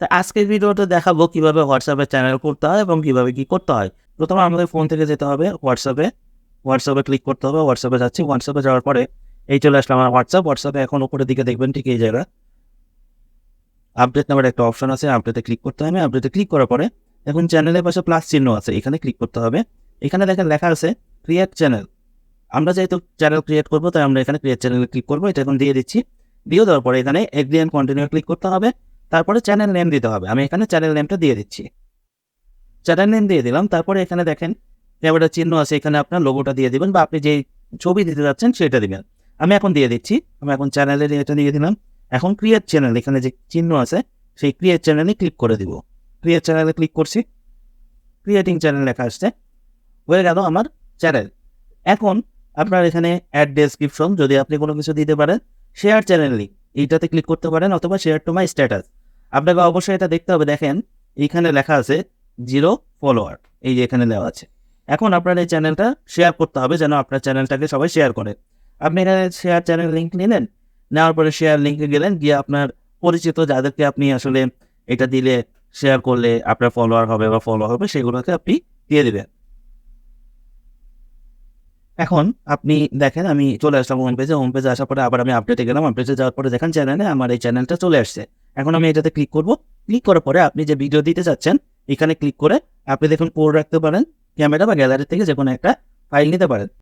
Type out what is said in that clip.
তো আজকের ভিডিওতে দেখাবো কীভাবে হোয়াটসঅ্যাপে চ্যানেল করতে হয় এবং কীভাবে কি করতে হয়। প্রথমে আমাদের ফোন থেকে যেতে হবে হোয়াটসঅ্যাপে হোয়াটসঅ্যাপে ক্লিক করতে হবে হোয়াটসঅ্যাপে যাচ্ছি। হোয়াটসঅ্যাপে যাওয়ার পরে এই চলে আসলাম আমার হোয়াটসঅ্যাপ হোয়াটসঅ্যাপে এখন উপরের দিকে দেখবেন ঠিক এই জায়গা আপডেট নামের একটা অপশন আছে আপডেটে ক্লিক করতে হবে। আপডেটে ক্লিক করার পরে এখন চ্যানেলের পাশে প্লাস চিহ্ন আছে, এখানে ক্লিক করতে হবে। এখানে দেখেন লেখা আছে ক্রিয়েট চ্যানেল আমরা যেহেতু চ্যানেল ক্রিয়েট করব, তাই আমরা এখানে ক্রিয়েট চ্যানেলে ক্লিক করব। এটা এখন দিয়ে দিচ্ছি। দিয়ে দেওয়ার পরে এখানে এগ্রি অ্যান্ড কন্টিনিউ ক্লিক করতে হবে। তারপরে চ্যানেল নেম দিতে হবে। আমি এখানে চ্যানেল নেমটা দিয়ে দিচ্ছি। চ্যানেল নেম দিয়ে দিলাম। তারপরে এখানে দেখেন ক্যামেরা চিহ্ন আছে, এখানে আপনার লোগোটা দিয়ে দিবেন বা আপনি যে ছবি দিতে যাচ্ছেন সেটা দিবেন। আমি এখন দিয়ে দিচ্ছি। আমি এখন চ্যানেলের এটা দিয়ে দিলাম। এখন ক্রিয়েট চ্যানেল এখানে যে চিহ্ন আছে, সেই ক্রিয়েট চ্যানেলে ক্লিক করে দিব। ক্রিয়েট চ্যানেলে ক্লিক করছি। ক্রিয়েটিং চ্যানেল লেখা আসছে। হয়ে গেল আমার চ্যানেল এখন আপনার এখানে অ্যাড ডেসক্রিপশন যদি আপনি কোনো কিছু দিতে পারেন শেয়ার চ্যানেল লিঙ্ক এইটাতে ক্লিক করতে পারেন অথবা শেয়ার টু মাই স্ট্যাটাস আপনাকে অবশ্যই এটা দেখতে হবে, দেখেন এইখানে লেখা আছে জিরো ফলোয়ার এই যে এখানে দেওয়া আছে। এখন আপনার এই চ্যানেলটা শেয়ার করতে হবে যেন আপনার চ্যানেলটাকে সবাই শেয়ার করে। আপনি এখানে শেয়ার চ্যানেল লিঙ্ক নিলেন, নেওয়ার পরে শেয়ার লিঙ্কে গেলেন, গিয়ে আপনার পরিচিত যাদেরকে আপনি আসলে এটা দিলে শেয়ার করলে আপনার ফলোয়ার হবে বা ফলো হবে, সেগুলোকে আপনি দিয়ে দিবেন। এখন আপনি দেখেন, আমি চলে আসলাম হোম পেজে হোম পেজে আসার পরে আবার আমি আপডেটে গেলাম। আপডেটে যাওয়ার পরে দেখেন চ্যানেলে আমার এই চ্যানেলটা চলে আসছে। এখন আমি এটাতে ক্লিক করব। ক্লিক করার পরে আপনি যে ভিডিও দিতে চাচ্ছেন, এখানে ক্লিক করে আপনি দেখুন কোড রাখতে পারেন। ক্যামেরা বা গ্যালারি থেকে যে কোনো একটা ফাইল নিতে পারেন।